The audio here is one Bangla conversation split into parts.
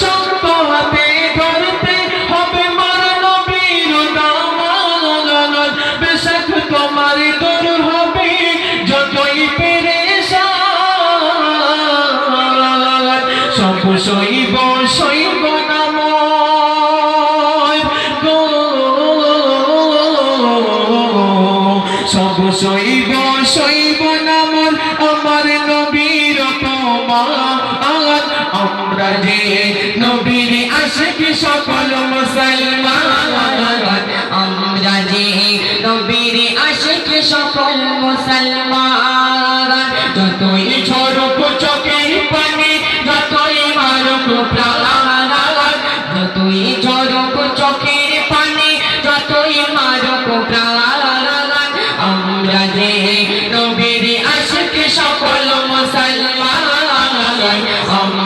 শক্ত হাতে ধরতে হবে মার নবীর দামান বেশক তোমার দূর হবে, যতই পেরেশান। সব সইব সইব নাম সব সইব সইব নামর আমার নবীর তোমার আমরা যে নবীর আশেখ সকল মুসলমান।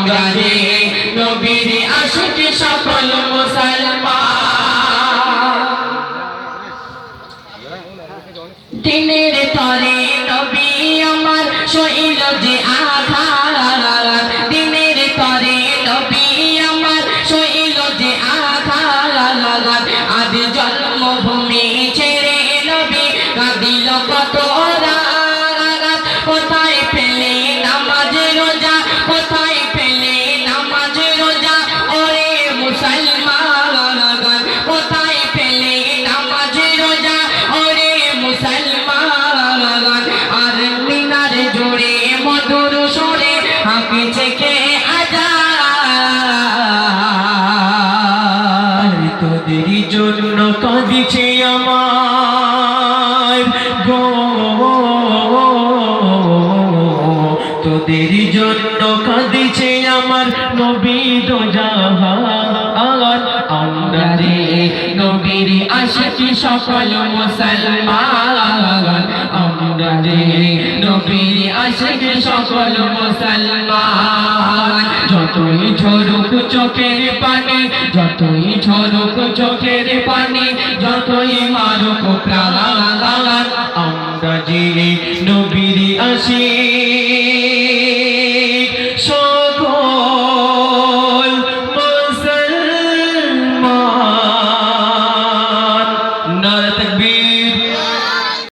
আমরা যে নবীর আশিক সকল মুসলমান। দিনের জন্য কাঁদিছে আমার। গো, তোদের জন্য কাঁদিছে আমার নবী দো জাহান আমরা যে নবীর আশিকি সকল মুসলমান। আমরা নবীর আশিকি সকল মুসলমান। যতই ঝরুক চোখের পানি যতই ঝরুক চোখের পানি যতই মারুক প্রাণ আমরা জিরে নবীর আসি